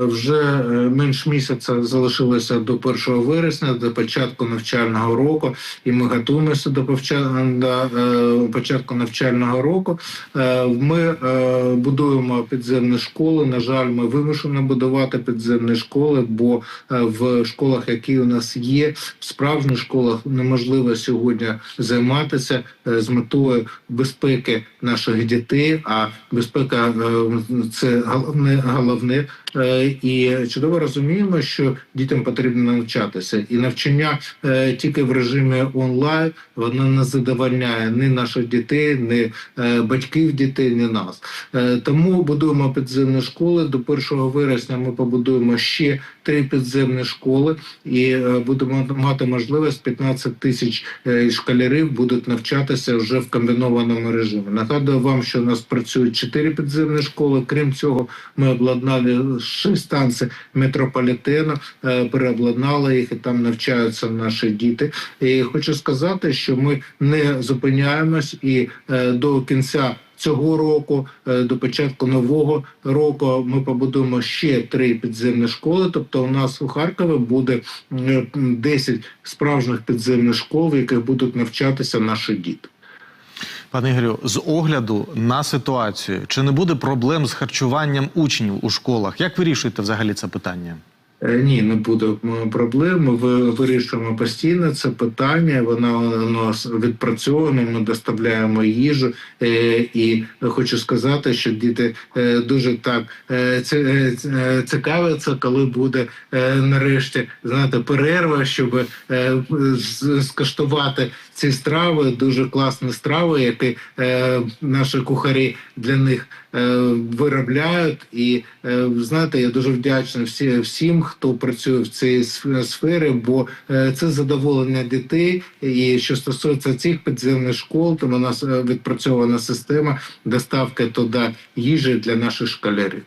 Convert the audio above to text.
Вже е, менш місяця залишилося до 1 вересня, до початку навчального року, і ми готуємося до е, початку навчального року. Е, Ми будуємо підземні школи. На жаль, ми вимушені будувати підземні школи, бо в школах, які у нас є, в справжніх школах неможливо сьогодні займатися з метою безпеки наших дітей. А безпека це головне головне. І чудово розуміємо, що дітям потрібно навчатися, і навчання е, тільки в режимі онлайн воно не задовольняє ні наших дітей, ні е, батьків дітей, ні нас. Е, Тому будуємо підземні школи. До 1 вересня ми побудуємо ще три підземні школи, і будемо мати можливість 15 тисяч школярів будуть навчатися вже в комбінованому режимі. Нагадую вам, що у нас працюють чотири підземні школи. Крім цього, ми обладнали шість станцій метрополітену, е, переобладнали їх і там навчаються наші діти. І хочу сказати, що ми не зупиняємось і е, до кінця. Цього року е, до початку нового року ми побудуємо ще три підземні школи. Тобто, у нас у Харкові буде е, 10 справжніх підземних школ, в яких будуть навчатися наші діти. Пане Ігорю, з огляду на ситуацію, чи не буде проблем з харчуванням учнів у школах? Як вирішуєте взагалі це питання? Е, Ні, не буде проблем. Ми ви- вирішуємо постійно це питання. Воно у нас відпрацьовано. Ми доставляємо їжу. Е, І хочу сказати, що діти е, дуже так цікавляться, коли буде нарешті знаєте, перерва, щоб скуштувати ці страви. Дуже класні страви, які наші кухарі для них виробляють. І знаєте, я дуже вдячний всі, всім, хто працює в цій сфері, бо е, це задоволення дітей. І що стосується цих підземних школ, то у нас е, відпрацьована система доставки туди їжі для наших школярів.